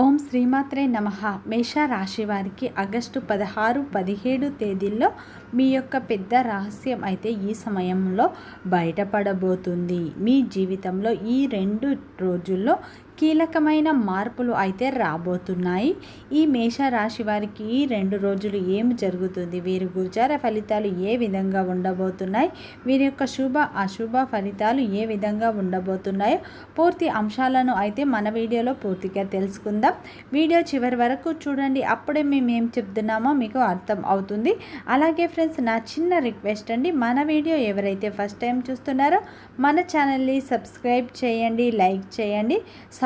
ఓం శ్రీమాత్రే నమ. మేష రాశి వారికి ఆగస్టు పదహారు పదిహేడు తేదీల్లో మీ యొక్క పెద్ద రహస్యం అయితే ఈ సమయంలో బయటపడబోతుంది. మీ జీవితంలో ఈ రెండు రోజుల్లో కీలకమైన మార్పులు అయితే రాబోతున్నాయి. ఈ మేషరాశి వారికి ఈ రెండు రోజులు ఏమి జరుగుతుంది? వీరి గుచార ఫలితాలు ఏ విధంగా ఉండబోతున్నాయి? వీరి యొక్క శుభ అశుభ ఫలితాలు ఏ విధంగా ఉండబోతున్నాయో పూర్తి అంశాలను అయితే మన వీడియోలో పూర్తిగా తెలుసుకుందాం. వీడియో చివరి వరకు చూడండి. అప్పుడే మేము ఏం చెప్తున్నామో మీకు అర్థం అవుతుంది. అలాగే ఫ్రెండ్స్ నా చిన్న రిక్వెస్ట్ అండి. మన వీడియో ఎవరైతే ఫస్ట్ టైం చూస్తున్నారో మన ఛానల్ని సబ్స్క్రైబ్ చేయండి లైక్ చేయండి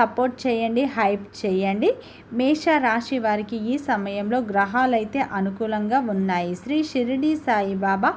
సపోర్ట్ చేయండి హైప్ చేయండి. మేష రాశి వారికి ఈ సమయంలో గ్రహాలైతే అనుకూలంగా ఉన్నాయి. శ్రీ షిరిడి సాయిబాబా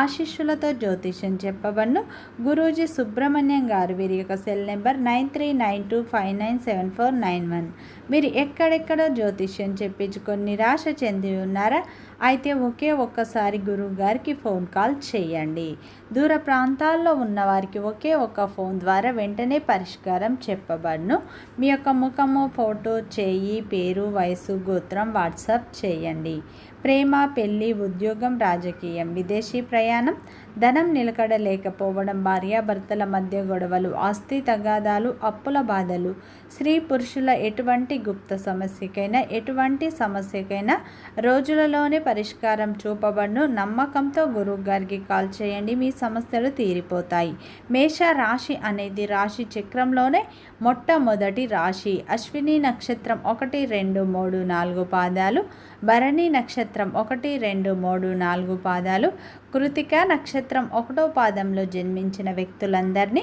ఆశీస్సులతో జ్యోతిష్యం చెప్పబడును. గురూజీ సుబ్రహ్మణ్యం గారు వీరి యొక్క cell number nine three nine two five nine seven four nine one. మీరు ఎక్కడెక్కడో జ్యోతిష్యం చెప్పించుకొని నిరాశ చెంది ఉన్నారా? అయితే ఒకే ఒక్కసారి గురువు గారికి ఫోన్ కాల్ చేయండి. దూర ప్రాంతాల్లో ఉన్న వారికి ఒకే ఒక్క ఫోన్ ద్వారా వెంటనే పరిష్కారం చెప్పబడును. మీ యొక్క ముఖము ఫోటో చేయి పేరు వయసు గోత్రం వాట్సాప్ చేయండి. ప్రేమ పెళ్ళి ఉద్యోగం రాజకీయం విదేశీ ప్రయాణం ధనం నిలకడ లేకపోవడం భార్యాభర్తల మధ్య గొడవలు ఆస్తి తగాదాలు అప్పుల బాధలు స్త్రీ పురుషుల ఎటువంటి గుప్త సమస్యకైనా ఎటువంటి సమస్యకైనా రోజులలోనే పరిష్కారం చూపబడును. నమ్మకంతో గురువు గారికి కాల్ చేయండి మీ సమస్యలు తీరిపోతాయి. మేష రాశి అనేది రాశి చక్రంలోనే మొట్టమొదటి రాశి. అశ్విని నక్షత్రం ఒకటి రెండు మూడు నాలుగు పాదాలు. భరణి నక్షత్రం నక్షత్రం ఒకటి రెండు మూడు నాలుగు పాదాలు. కృతిక నక్షత్రం ఒకటో పాదంలో జన్మించిన వ్యక్తులందరినీ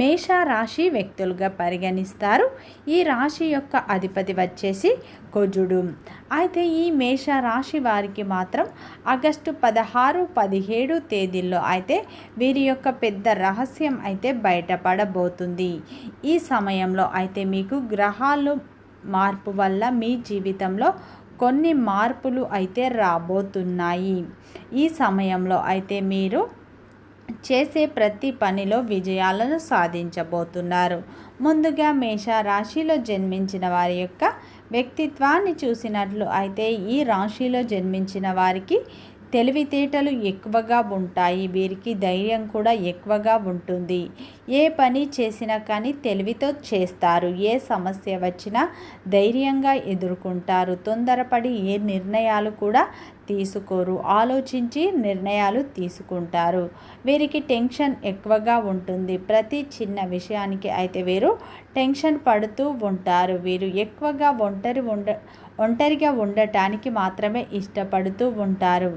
మేష రాశి వ్యక్తులుగా పరిగణిస్తారు. ఈ రాశి యొక్క అధిపతి వచ్చేసి కుజుడు. అయితే ఈ మేష రాశి వారికి మాత్రం ఆగస్టు పదహారు పదిహేడు తేదీల్లో అయితే వీరి యొక్క పెద్ద రహస్యం అయితే బయటపడబోతుంది. ఈ సమయంలో అయితే మీకు గ్రహాలు మార్పు వల్ల మీ జీవితంలో కొన్ని మార్పులు అయితే రాబోతున్నాయి. ఈ సమయంలో అయితే మీరు చేసే ప్రతి పనిలో విజయాలను సాధించబోతున్నారు. ముందుగా మేష రాశిలో జన్మించిన వారి యొక్క వ్యక్తిత్వాన్ని చూసినట్లు అయితే ఈ రాశిలో జన్మించిన వారికి తెలివితేటలు ఎక్కువగా ఉంటాయి. వీరికి ధైర్యం కూడా ఎక్కువగా ఉంటుంది. ఏ పని చేసినా కానీ తెలివితో చేస్తారు. ఏ సమస్య వచ్చినా ధైర్యంగా ఎదుర్కొంటారు. తొందరపడి ఏ నిర్ణయాలు కూడా తీసుకోరు. ఆలోచించి నిర్ణయాలు తీసుకుంటారు. వీరికి టెన్షన్ ఎక్కువగా ఉంటుంది. ప్రతి చిన్న విషయానికి అయితే వీరు టెన్షన్ పడుతూ ఉంటారు. వీరు ఎక్కువగా ఒంటరి ఉండ ఒంటరిగా ఉండటానికి మాత్రమే ఇష్టపడుతూ ఉంటారు.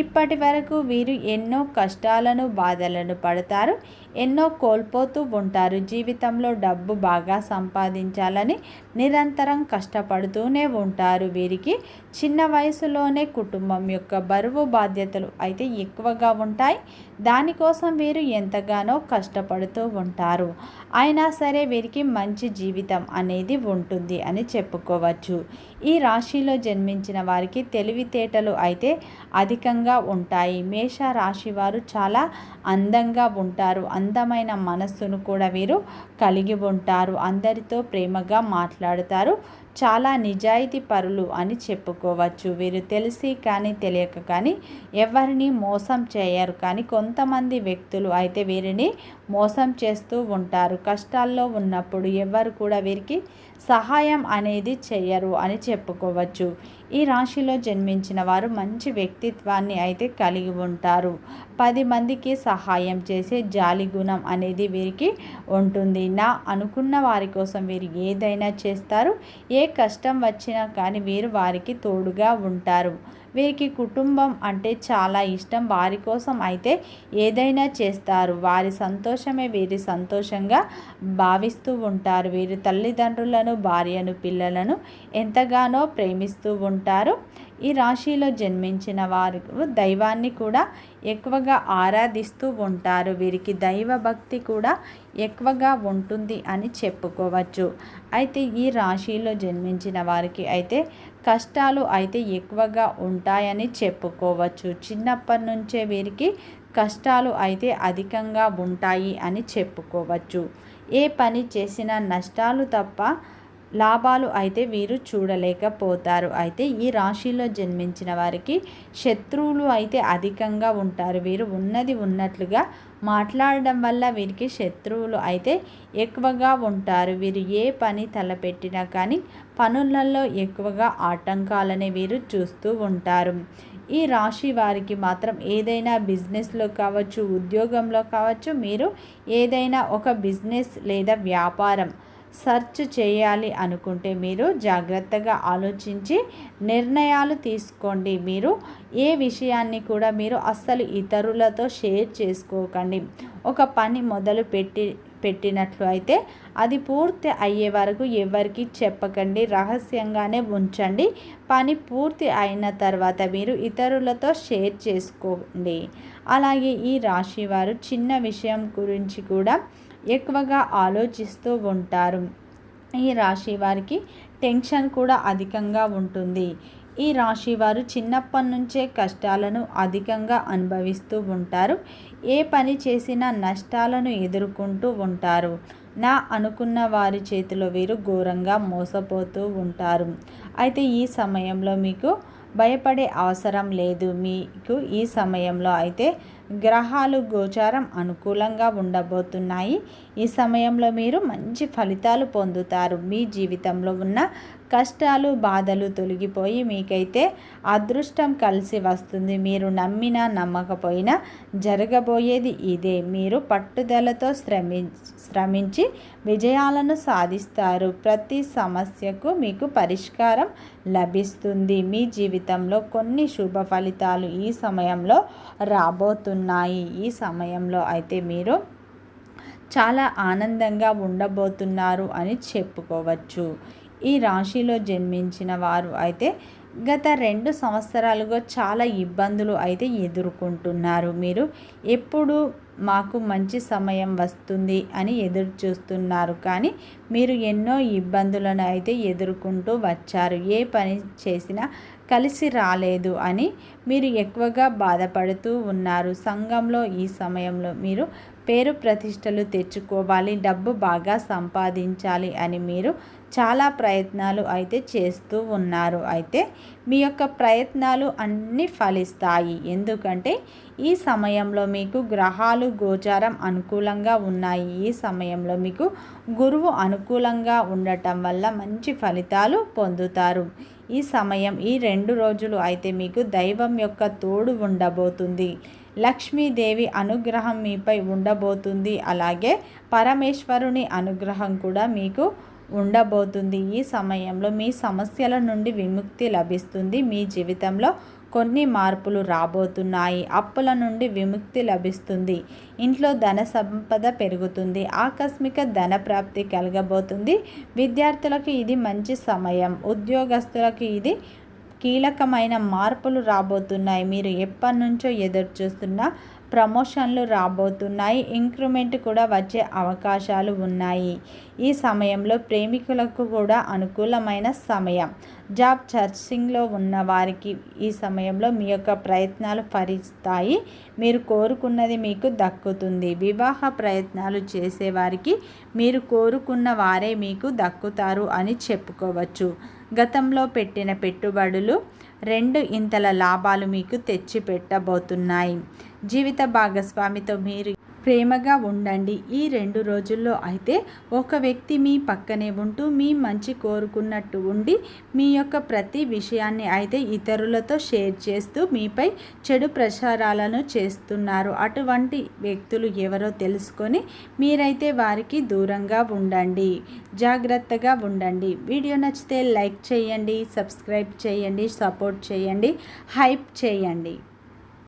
ఇప్పటి వరకు వీరు ఎన్నో కష్టాలను బాధలను పడతారు. ఎన్నో కోల్పోతూ ఉంటారు. జీవితంలో డబ్బు బాగా సంపాదించాలని నిరంతరం కష్టపడుతూనే ఉంటారు. వీరికి చిన్న వయసులోనే కుటుంబం యొక్క బరువు బాధ్యతలు అయితే ఎక్కువగా ఉంటాయి. దానికోసం వీరు ఎంతగానో కష్టపడుతూ ఉంటారు. అయినా సరే వీరికి మంచి జీవితం అనేది ఉంటుంది అని చెప్పుకోవచ్చు. ఈ రాశిలో జన్మించిన వారికి తెలివితేటలు అయితే అధికంగా ఉంటాయి. మేష రాశి వారు చాలా అందంగా ఉంటారు. అందమైన మనస్సును కూడా వీరు కలిగి ఉంటారు. అందరితో ప్రేమగా మాట్లాడతారు. చాలా నిజాయితీ పరులు అని చెప్పుకోవచ్చు. వీరు తెలిసి కానీ తెలియక కానీ ఎవరిని మోసం చేయరు. కానీ కొంతమంది వ్యక్తులు అయితే వీరిని మోసం చేస్తూ ఉంటారు. కష్టాల్లో ఉన్నప్పుడు ఎవరు కూడా వీరికి సహాయం అనేది చేయరు అని చెప్పుకోవచ్చు. ఈ రాశిలో జన్మించిన వారు మంచి వ్యక్తిత్వాన్ని అయితే కలిగి ఉంటారు. పది మందికి సహాయం చేసే జాలి గుణం అనేది వీరికి ఉంటుంది. నా అనుకున్న వారి కోసం వీరు ఏదైనా చేస్తారు. ఏ కష్టం వచ్చినా కానీ వీరు వారికి తోడుగా ఉంటారు. వీరికి కుటుంబం అంటే చాలా ఇష్టం. వారి కోసం అయితే ఏదైనా చేస్తారు. వారి సంతోషమే వీరి సంతోషంగా భావిస్తూ ఉంటారు. వీరి తల్లిదండ్రులను భార్యను పిల్లలను ఎంతగానో ప్రేమిస్తూ ఉంటారు. ఈ రాశిలో జన్మించిన వారు దైవాన్ని కూడా ఎక్కువగా ఆరాధిస్తూ ఉంటారు. వీరికి దైవ భక్తి కూడా ఎక్కువగా ఉంటుంది అని చెప్పుకోవచ్చు. అయితే ఈ రాశిలో జన్మించిన వారికి అయితే కష్టాలు అయితే ఎక్కువగా ఉంటాయని చెప్పుకోవచ్చు. చిన్నప్పటి నుంచే వీరికి కష్టాలు అయితే అధికంగా ఉంటాయి అని చెప్పుకోవచ్చు. ఏ పని చేసినా నష్టాలు తప్ప లాభాలు అయితే వీరు చూడలేకపోతారు. అయితే ఈ రాశిలో జన్మించిన వారికి శత్రువులు అయితే అధికంగా ఉంటారు. వీరు ఉన్నది ఉన్నట్లుగా మాట్లాడడం వల్ల వీరికి శత్రువులు అయితే ఎక్కువగా ఉంటారు. వీరు ఏ పని తలపెట్టినా కానీ పనులలో ఎక్కువగా ఆటంకాలని వీరు చూస్తూ ఉంటారు. ఈ రాశి వారికి మాత్రం ఏదైనా బిజినెస్లో కావచ్చు ఉద్యోగంలో కావచ్చు మీరు ఏదైనా ఒక బిజినెస్ లేదా వ్యాపారం సెర్చ్ చేయాలి అనుకుంటే మీరు జాగ్రత్తగా ఆలోచించి నిర్ణయాలు తీసుకోండి. మీరు ఏ విషయాన్ని కూడా మీరు అస్సలు ఇతరులతో షేర్ చేసుకోకండి. ఒక పని మొదలు పెట్టి పెట్టినట్లు అయితే అది పూర్తి అయ్యే వరకు ఎవరికి చెప్పకండి. రహస్యంగానే ఉంచండి. పని పూర్తి అయిన తర్వాత మీరు ఇతరులతో షేర్ చేసుకోండి. అలాగే ఈ రాశివారు చిన్న విషయం గురించి కూడా ఎక్కువగా ఆలోచిస్తూ ఉంటారు. ఈ రాశి వారికి టెన్షన్ కూడా అధికంగా ఉంటుంది. ఈ రాశి వారు చిన్నప్పటి నుంచే కష్టాలను అధికంగా అనుభవిస్తూ ఉంటారు. ఏ పని చేసినా నష్టాలను ఎదుర్కొంటూ ఉంటారు. నా అనుకున్న వారి చేతిలో వీరు ఘోరంగా మోసపోతూ ఉంటారు. అయితే ఈ సమయంలో మీకు భయపడే అవసరం లేదు. మీకు ఈ సమయంలో అయితే గ్రహాలు గోచారం అనుకూలంగా ఉండబోతున్నాయి. ఈ సమయంలో మీరు మంచి ఫలితాలు పొందుతారు. మీ జీవితంలో ఉన్న కష్టాలు బాధలు తొలగిపోయి మీకైతే అదృష్టం కలిసి వస్తుంది. మీరు నమ్మినా నమ్మకపోయినా జరగబోయేది ఇదే. మీరు పట్టుదలతో శ్రమి శ్రమించి విజయాలను సాధిస్తారు. ప్రతి సమస్యకు మీకు పరిష్కారం లభిస్తుంది. మీ జీవితంలో కొన్ని శుభ ఫలితాలు ఈ సమయంలో రాబోతున్నాయి. ఉన్నాయి. ఈ సమయంలో అయితే మీరు చాలా ఆనందంగా ఉండబోతున్నారు అని చెప్పుకోవచ్చు. ఈ రాశిలో జన్మించిన వారు అయితే గత రెండు సంవత్సరాలుగా చాలా ఇబ్బందులు అయితే ఎదుర్కొంటున్నారు. మీరు ఎప్పుడు మాకు మంచి సమయం వస్తుంది అని ఎదురు చూస్తున్నారు. కానీ మీరు ఎన్నో ఇబ్బందులను అయితే ఎదుర్కొంటూ వచ్చారు. ఏ పని చేసినా కలిసి రాలేదు అని మీరు ఎక్కువగా బాధపడుతూ ఉన్నారు. సంఘంలో ఈ సమయంలో మీరు పేరు ప్రతిష్టలు తెచ్చుకోవాలి డబ్బు బాగా సంపాదించాలి అని మీరు చాలా ప్రయత్నాలు అయితే చేస్తూ ఉన్నారు. అయితే మీ యొక్క ప్రయత్నాలు అన్నీ ఫలిస్తాయి. ఎందుకంటే ఈ సమయంలో మీకు గ్రహాలు గోచారం అనుకూలంగా ఉన్నాయి. ఈ సమయంలో మీకు గురువు అనుకూలంగా ఉండటం వల్ల మంచి ఫలితాలు పొందుతారు. ఈ సమయం ఈ రెండు రోజులు అయితే మీకు దైవం యొక్క తోడు ఉండబోతుంది. లక్ష్మీదేవి అనుగ్రహం మీపై ఉండబోతుంది. అలాగే పరమేశ్వరుని అనుగ్రహం కూడా మీకు ఉండబోతుంది. ఈ సమయంలో మీ సమస్యల నుండి విముక్తి లభిస్తుంది. మీ జీవితంలో కొన్ని మార్పులు రాబోతున్నాయి. అప్పుల నుండి విముక్తి లభిస్తుంది. ఇంట్లో ధన సంపద పెరుగుతుంది. ఆకస్మిక ధన ప్రాప్తి కలగబోతుంది. విద్యార్థులకు ఇది మంచి సమయం. ఉద్యోగస్తులకు ఇది కీలకమైన మార్పులు రాబోతున్నాయి. మీరు ఎప్పటి నుంచో ఎదురు చూస్తున్న ప్రమోషన్లు రాబోతున్నాయి. ఇంక్రిమెంట్ కూడా వచ్చే అవకాశాలు ఉన్నాయి. ఈ సమయంలో ప్రేమికులకు కూడా అనుకూలమైన సమయం. జాబ్ చర్చింగ్లో ఉన్న వారికి ఈ సమయంలో మీ యొక్క ప్రయత్నాలు ఫలిస్తాయి. మీరు కోరుకున్నది మీకు దక్కుతుంది. వివాహ ప్రయత్నాలు చేసేవారికి మీరు కోరుకున్న వారే మీకు దక్కుతారు అని చెప్పుకోవచ్చు. గతంలో పెట్టిన పెట్టుబడులు రెండు ఇంతల లాభాలు మీకు తెచ్చి పెట్టబోతున్నాయి జీవిత భాగస్వామితో మీరు ప్రేమగా ఉండండి. ఈ రెండు రోజుల్లో అయితే ఒక వ్యక్తి మీ పక్కనే ఉంటూ మీ మంచి కోరుకున్నట్టు ఉండి మీ యొక్క ప్రతి విషయాన్ని అయితే ఇతరులతో షేర్ చేస్తూ మీపై చెడు ప్రచారాలను చేస్తున్నారు. అటువంటి వ్యక్తులు ఎవరో తెలుసుకొని మీరైతే వారికి దూరంగా ఉండండి. జాగ్రత్తగా ఉండండి. వీడియో నచ్చితే లైక్ చేయండి సబ్స్క్రైబ్ చేయండి సపోర్ట్ చేయండి హైప్ చేయండి.